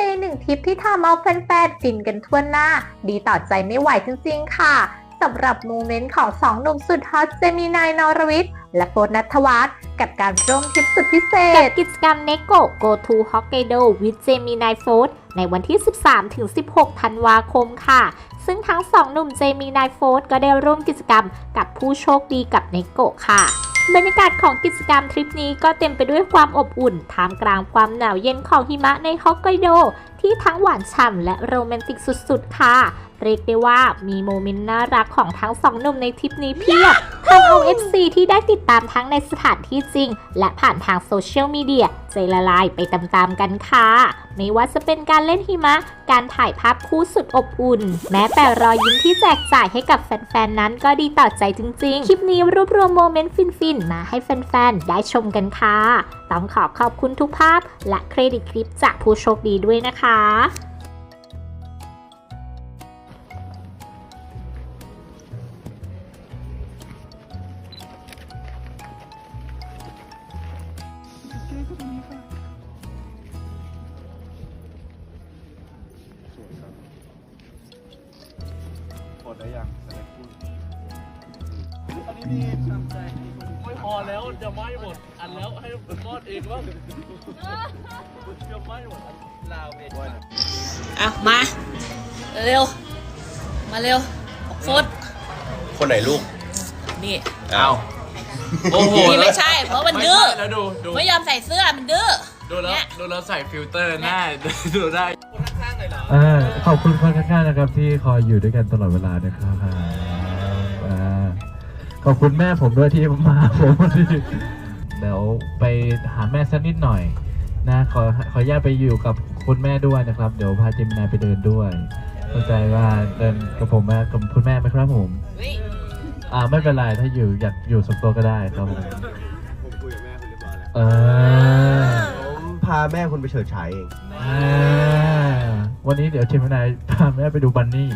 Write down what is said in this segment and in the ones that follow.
เป็นหนึ่งทิปที่ทำเอาแฟนๆฟินกันทั่วหน้า ดีต่อใจไม่ไหวจริงๆค่ะสำหรับโมเมนต์ของสองหนุ่มสุดฮอตเจมินายนรวิทย์และโฟร์นัทวัฒน์กับการร่วมทริปสุดพิเศกับษกิจกรรม Neko Go to Hokkaido with Gemini f o r d ในวันที่ 13-16 ธันวาคมค่ะ ซึ่งทั้งสองหนุ่มเจมินายโฟร์ก็ได้ร่วมกิจกรรมกับผู้โชคดีกับ Neko ค่ะ บรรยากาศของกิจกรรมทริปนี้ก็เต็มไปด้วยความอบอุ่นท่ามกลางความหนาวเย็นของหิมะในฮอกไกโด ที่ทั้งหวานฉ่ำและโรแมนติกสุดๆ ค่ะ เรียกได้ว่ามีโมเมนต์น่ารักของทั้งสองหนุ่มในทริปนี้เพียบทำเอา FC ที่ได้ติดตามทั้งในสถานที่จริง และผ่านทางโซเชียลมีเดียใจละลายไปตามๆกันค่ะ ไม่ว่าจะเป็นการเล่นหิมะ การถ่ายภาพคู่สุดอบอุ่น แม้แต่รอยยิ้มที่แจกจ่ายให้กับแฟนๆ นั้นก็ดีต่อใจจริงๆ คลิปนี้รวบรวมโมเมนต์ฟินๆ มาให้แฟนๆ ได้ชมกันค่ะ ต้องขอขอบคุณทุกภาพและเครดิตคลิปจากผู้โชคดีด้วยนะคะ ดได้ยังจะได้พูดอันนี้ดีทำใจไม่พอแล้วจะไหม้หมด อันแล้วให้มอดเองว่าจะไหม้หมดอันลาวเองอะมา เร็ว มาเร็วโฟดคนไหนลูก นี่อ้าวโอ้โหนี่ไม่ใช่ เพราะมันดื้อไใช่แล้วดูดูไม่ยอมใส่เสื้อมันดื้อดูแล้วเนี่ยดูแล้วใส่ฟิลเตอร์หน้าดูได้ อ่าขอบคุณคนข้างๆนะครับ ที่คอยอยู่ด้วยกันตลอดเวลานะครับอ่าขอบคุณแม่ผมด้วยที่มาหาผมวันนี้เดี๋ยวไปหาแม่สักนิดหน่อยนะขอขออนุญาตไปอยู่กับคุณแม่ด้วยนะครับ เดี๋ยวพาเจมินายไปเดินด้วยเข้าใจว่าเดินกับผมไหมกับคุณแม่ไหมครับผมเฮ้ยอ่าไม่เป็นไรถ้าอยู่อยากอยู่ส่วนตัวก็ได้ครับผมผมคุยกับแม่คุณเรียบร้อยแล้วเออผมพาแม่คุณไปเฉิดฉายเอง อ่า วันนี้เดี๋ยวเจมินายพาแม่ไปดูบันนี่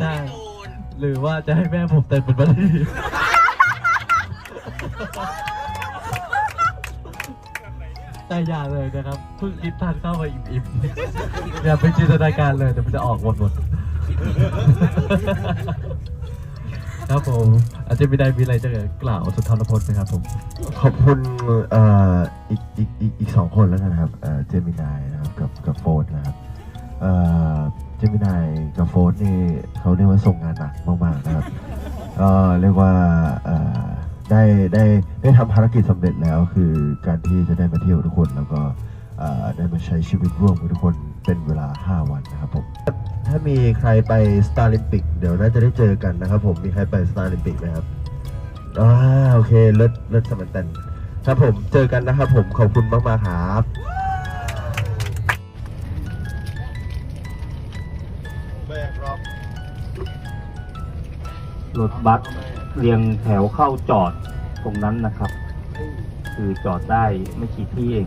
ได้ หรือว่าจะให้แม่ผมเต้นเป็นบันนี่ แต่อย่าเลยนะครับเพิ่งคิดทานข้าวมาอิ่มๆอย่าไปจินตนาการเลยเดี๋ยวมันจะออกหมดหมด ครับผมอาจจะไม่ได้มีอะไรจะกล่าวสุนทรพจน์ไหมครับผม ขอบคุณเอ่ออีกอีกอีกอีกสองคนแล้วกันนะครับเอ่อเจมินายนะครับกับกับโฟร์นะครับเอ่อเจมินายกับโฟร์นี่เขาเรียกว่าส่งงานหนักมากๆนะครับก็เรียกว่าเอ่อได้ได้ได้ทำภารกิจสำเร็จแล้วคือการที่จะได้มาเที่ยวทุกคนแล้วก็เอ่อได้มาใช้ชีวิตร่วมกับทุกคนเป็นเวลา 5 วันนามีใครไปสตาร์ลิมปิกเดี๋ยวน่าจะได้เจอกันนะครับผมมีใครไปสตาร์ลิมปิกไหมครับอ่าโอเคเลิศเลิศสมันตันครับผมเจอกันนะครับผมขอบคุณมากมากๆครับรอบรถบัสเรียงแถวเข้าจอดตรงนั้นนะครับ คือจอดได้ไม่กี่ที่เอง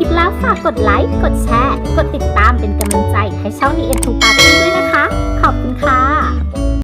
ลิปแล้วฝากกดไลค์ กดแชร์ กดติดตามเป็นกำลังใจให้ช่องนีเอ็นทูปาร์ตี้ด้วยนะคะ ขอบคุณค่ะ